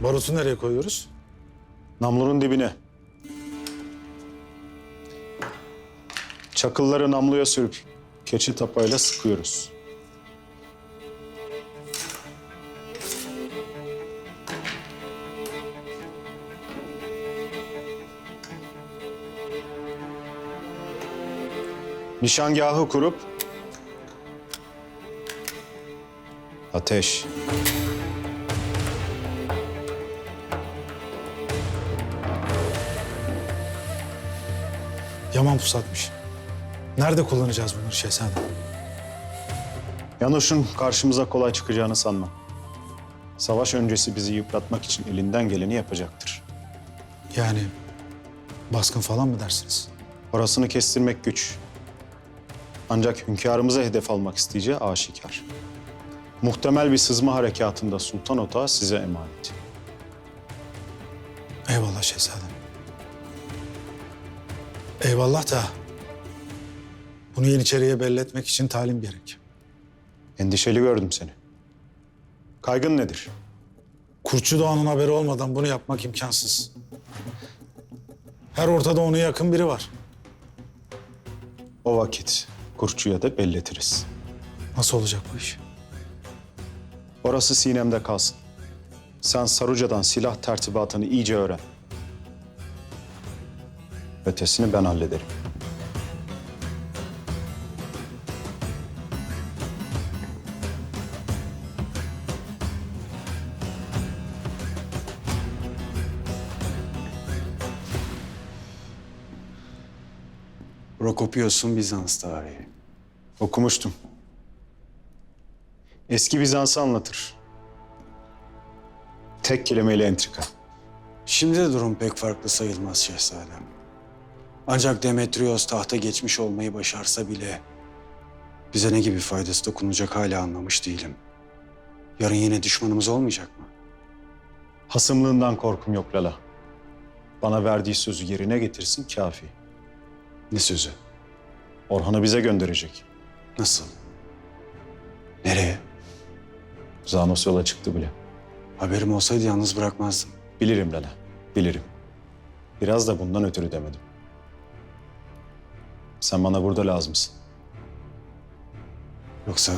Barutu nereye koyuyoruz? Namlunun dibine. Çakılları namluya sürüp keçi tapayla sıkıyoruz. Nişangahı kurup ateş. Yaman pusatmış. Nerede kullanacağız bunları şehzadem? Yanoş'un karşımıza kolay çıkacağını sanmam. Savaş öncesi bizi yıpratmak için elinden geleni yapacaktır. Yani baskın falan mı dersiniz? Orasını kestirmek güç. Ancak hünkârımıza hedef almak isteyeceği aşikar. Muhtemel bir sızma harekatında Sultan Otağı size emanet. Eyvallah şehzadem. Eyvallah da bunu Yeniçeri'ye belli etmek için talim gerek. Endişeli gördüm seni. Kaygın nedir? Kurtçu Doğan'ın haberi olmadan bunu yapmak imkansız. Her ortada ona yakın biri var. O vakit Kurtçu'ya da belletiriz. Nasıl olacak bu iş? Orası sinemde kalsın. Sen Saruca'dan silah tertibatını iyice öğren. Ötesini ben hallederim. Prokopios'un Bizans tarihi. Okumuştum. Eski Bizans'ı anlatır. Tek kelimeyle entrika. Şimdi de durum pek farklı sayılmaz şehzadem. Ancak Demetrios tahta geçmiş olmayı başarsa bile bize ne gibi faydası dokunacak hala anlamış değilim. Yarın yine düşmanımız olmayacak mı? Hasımlığından korkum yok Lala. Bana verdiği sözü yerine getirsin kafi. Ne sözü? Orhan'ı bize gönderecek. Nasıl? Nereye? Zanos yola çıktı bile. Haberim olsaydı yalnız bırakmazdım. Bilirim Lala, bilirim. Biraz da bundan ötürü demedim. Sen bana burada lazımsın. Yoksa